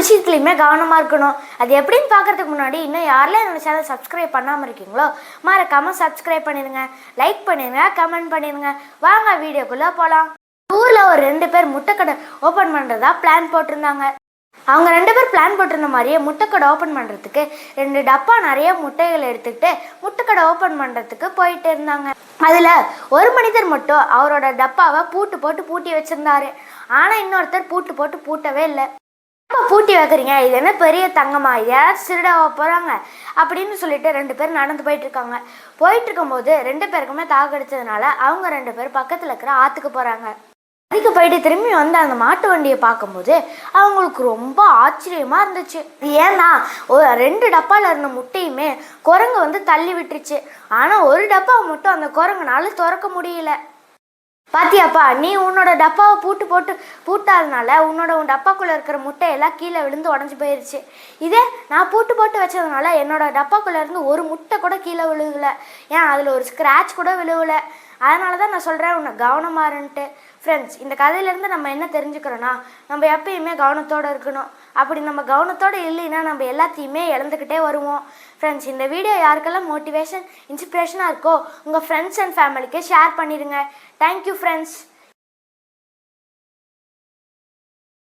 விஷயத்துலையுமே கவனமாக இருக்கணும். அது எப்படின்னு பார்க்கறதுக்கு முன்னாடி இன்னும் யாரெல்லாம் என்னோட சேனல் சப்ஸ்கிரைப் பண்ணாமல் இருக்கீங்களோ மறக்காமல் சப்ஸ்கிரைப் பண்ணிடுங்க. லைக் பண்ணிடுங்க கமெண்ட் பண்ணிடுங்க. வாங்க வீடியோக்குள்ளே போகலாம் ஊரில் ஒரு ரெண்டு பேர் முட்டைக்கடை ஓப்பன் பண்ணுறதா பிளான் போட்டிருந்தாங்க. அவங்க ரெண்டு பேர் பிளான் போட்டிருந்த மாதிரியே முட்டைக்கடை ஓப்பன் பண்ணுறதுக்கு ரெண்டு டப்பா நிறைய முட்டைகள் எடுத்துக்கிட்டு முட்டைக்கடை ஓப்பன் பண்ணுறதுக்கு போயிட்டு இருந்தாங்க. அதில் ஒரு மனிதர் மட்டும் அவரோட டப்பாவை பூட்டு போட்டு பூட்டி வச்சுருந்தாரு. ஆனால் இன்னொருத்தர் பூட்டு போட்டு பூட்டவே இல்லை. பூட்டி வைக்கிறீங்க. இது என்ன பெரிய தங்கம்மா? யார் யாராச்சும் போகிறாங்க அப்படின்னு சொல்லிட்டு ரெண்டு பேர் நடந்து போயிட்டு இருக்காங்க போயிட்டு இருக்கும்போது ரெண்டு பேருக்குமே தாக்கடிச்சதுனால அவங்க ரெண்டு பேர் பக்கத்தில் இருக்கிற ஆற்றுக்கு போகிறாங்க அதுக்கு போயிட்டு திரும்பி வந்து அந்த மாட்டு வண்டியை பார்க்கும்போது அவங்களுக்கு ரொம்ப ஆச்சரியமா இருந்துச்சு. ஏன்னா ஒரு ரெண்டு டப்பால இருந்த முட்டையுமே குரங்கு வந்து தள்ளி விட்டுருச்சு. ஆனால் ஒரு டப்பா மட்டும் அந்த குரங்குனால திறக்க முடியல. பாத்தியாப்பா நீ உன்னோட டப்பாவை பூட்டு போட்டு பூட்டாதனால உன்னோட உன் டப்பாக்குள்ள இருக்கிற முட்டையெல்லாம் கீழே விழுந்து உடஞ்சி போயிருச்சு. இதே நான் பூட்டு போட்டு வச்சதுனால என்னோட டப்பாக்குள்ள இருந்து ஒரு முட்டை கூட கீழே விழுகல. ஏன் அதில் ஒரு ஸ்க்ராட்ச் கூட விழுகல. அதனால தான் நான் சொல்கிறேன் உன்னை கவனமா இருன்ட்டு. ஃப்ரெண்ட்ஸ் இந்த கதையிலேருந்து நம்ம என்ன தெரிஞ்சுக்கிறோன்னா நம்ம எப்பயுமே கவனத்தோடு இருக்கணும். அப்படி நம்ம கவனத்தோடு இல்லைன்னா நம்ம எல்லாத்தையுமே இழந்துக்கிட்டே வருவோம். ஃப்ரெண்ட்ஸ் இந்த வீடியோ யாருக்கெல்லாம் மோட்டிவேஷன் இன்ஸ்பிரேஷனாக இருக்கோ உங்கள் ஃப்ரெண்ட்ஸ் அண்ட் ஃபேமிலிக்கு ஷேர் பண்ணிடுங்க. Thank you friends